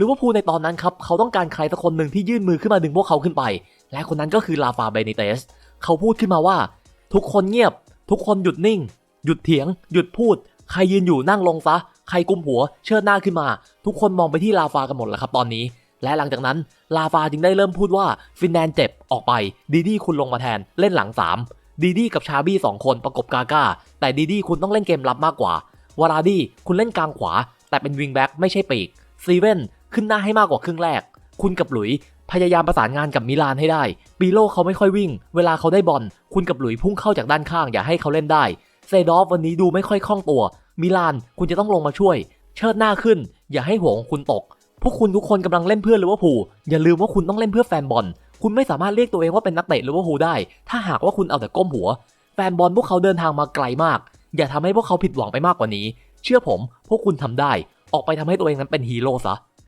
ลิเวอร์พูในตอนนั้นครับเขาต้องการใครสักคนหนึ่งที่ยื่นมือขึ้นมาดึงพวกเขาขึ้นไป และคนนั้นก็คือลาฟาเบนิเตส เขาพูดขึ้นมาว่า ทุกคนเงียบ ทุกคนหยุดนิ่ง หยุดเถียง หยุดพูด ใครยืนอยู่นั่งลงซะ ใครกุมหัว เชิดหน้าขึ้นมา ทุกคนมองไปที่ลาฟากันหมดแล้วครับตอนนี้ และหลังจากนั้นลาฟาจึงได้เริ่มพูดว่าฟินแลนเจ็บออกไปดีดี้คุณลงมาแทนเล่นหลัง3ดีดี้กับชาบี้2คนประกบกาก้า แต่ดีดี้คุณต้องเล่นเกมรับมากกว่าวาราดี้คุณเล่นกลางขวา แต่เป็นวิงแบ็กไม่ใช่ปีกซีเว่น ขึ้นหน้าให้มากกว่าครึ่งแรก คุณกับหลุยพยายามประสานงานกับมิลานให้ได้ ปีโลเขาไม่ค่อยวิ่ง เวลาเขาได้บอล คุณกับหลุยพุ่งเข้าจากด้านข้างอย่าให้เขาเล่นได้ เซดอฟวันนี้ดูไม่ค่อยคล่องตัว มิลานคุณจะต้องลงมาช่วย เชิดหน้าขึ้น อย่าให้หัวของคุณตก พวกคุณทุกคนกำลังเล่นเพื่อลิเวอร์พูล อย่าลืมว่าคุณต้องเล่นเพื่อแฟนบอล คุณไม่สามารถเรียกตัวเองว่าเป็นนักเตะลิเวอร์พูลได้ ถ้าหากว่าคุณเอาแต่ก้มหัว แฟนบอลพวกเขาเดินทางมาไกลมาก อย่าทำให้พวกเขาผิดหวังไปมากกว่านี้ เชื่อผม พวกคุณทำได้ ออกไปทำให้ตัวเองนั้นเป็นฮีโร่ซะ